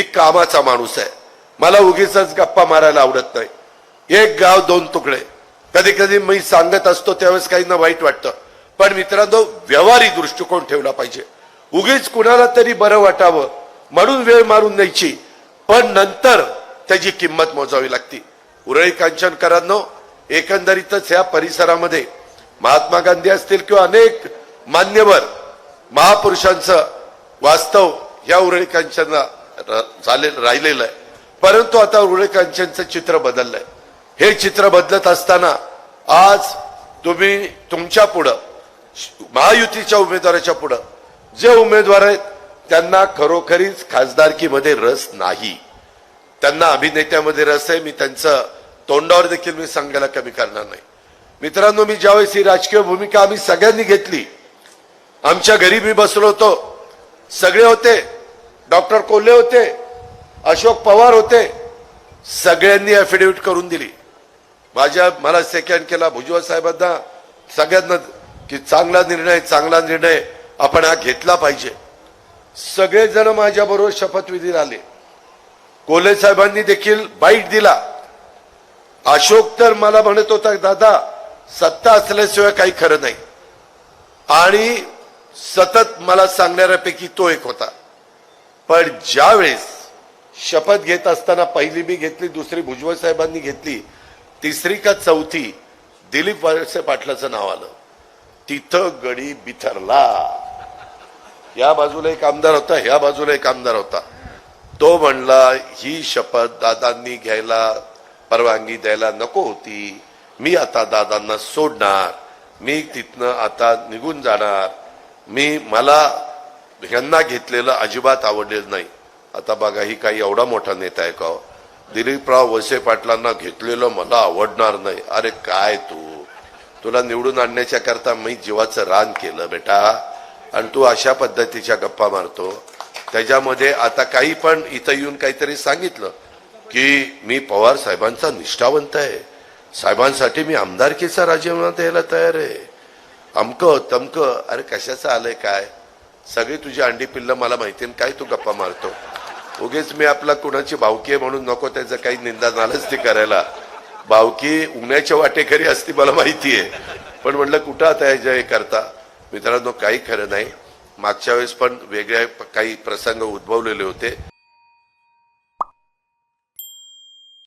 मी कामाचा माणूस आहे. मला उगीच गप्पा मारायला आवडत नाही. एक गाव दोन तुकडे. कधी कधी मी सांगत असतो त्यावेळेस काहींना वाईट वाटतं. पण मित्रांनो व्यवहारी दृष्टिकोन ठेवला पाहिजे. उगीच कुणाला तरी बरं वाटावं म्हणून वेळ मारून द्यायची पण नंतर त्याची किंमत मोजावी लागती. उरळी कांचनकरांनो एकंदरीतच या परिसरामध्ये महात्मा गांधी असतील किंवा अनेक मान्यवर महापुरुषांचं वास्तव या उरळी कांचनला चालेल राहिलेलं आहे. परंतु आता उरळी चित्र बदललंय. हे चित्र बदलत असताना आज तुम्ही तुमच्या पुढं महायुतीच्या उमेदवाराच्या पुढं जे उमेदवार आहेत त्यांना खरोखरीच खासदारकीमध्ये रस नाही. त्यांना अभिनेत्यामध्ये रस आहे मी त्यांचं तोंडावर देखील मी सांगायला कमी करणार नाही. मित्रांनो मी ज्यावेळेस ही राजकीय भूमिका आम्ही सगळ्यांनी घेतली आमच्या घरी मी बसलो होतो सगळे होते डॉक्टर कोल्हे होते अशोक पवार होते सगळ्यांनी अफिडेव्हिट करून दिली. माझ्या मला सेकंड केला भुजबळ साहेबांना सगळ्यांना की चांगला निर्णय चांगला निर्णय आपण हा घेतला पाहिजे. सगळेजण माझ्याबरोबर शपथविधी शपथविधीला आले. कोल्हे साहेबांनी देखील बाईट दिला. अशोक तर मला म्हणत होता दादा सत्ता असल्याशिवाय काही खरं नाही. आणि सतत मला सांगणाऱ्यापैकी तो एक होता. पण ज्यावेळेस शपथ घेत असताना पहिली मी घेतली दुसरी भुजबळ साहेबांनी घेतली तिसरी का चौथी दिलीप वळसे पाटलाचं नाव आलं. तिथं गडी बिथरला. या बाजूला एक आमदार होता ह्या बाजूला एक आमदार होता. तो म्हणला ही शपथ दादांनी घ्यायला परवानगी द्यायला नको होती. मी आता दादांना सोडणार. मी तिथनं आता निघून जाणार. मी मला ह्यांना घेतलेलं अजिबात आवडलेलं नाही. आता बघा ही काही एवढा मोठा नेता आहे का हो? दिलीपराव वसे पाटलांना घेतलेलं मला आवडणार नाही. अरे काय तू? तुला निवडून आणण्याच्या करता मी जीवाचं रान केलं बेटा. आणि तू अशा पद्धतीच्या गप्पा मारतो. त्याच्यामध्ये आता काही पण इथं येऊन काहीतरी सांगितलं की मी पवार साहेबांचा निष्ठावंत आहे. साहेबांसाठी मी आमदारकीचा राजीनामा द्यायला तयार आहे. अमकं तमकं. अरे कशाचं आलंय काय? सगळी तुझी अंडी पिल्लं मला माहिती आहे, काय तू गप्पा मारतो. उगेच मी आपला कुणाची भावकी आहे म्हणून नको त्याचं काही निंदा झालंच ती करायला. भावकी उन्हाच्या वाटेकरी असती मला माहिती आहे. पण म्हणलं कुठं आता ह्याच्या हे करता? मित्रांनो काही खरं नाही. मागच्या वेळेस पण वेगळ्या काही प्रसंग उद्भवलेले होते.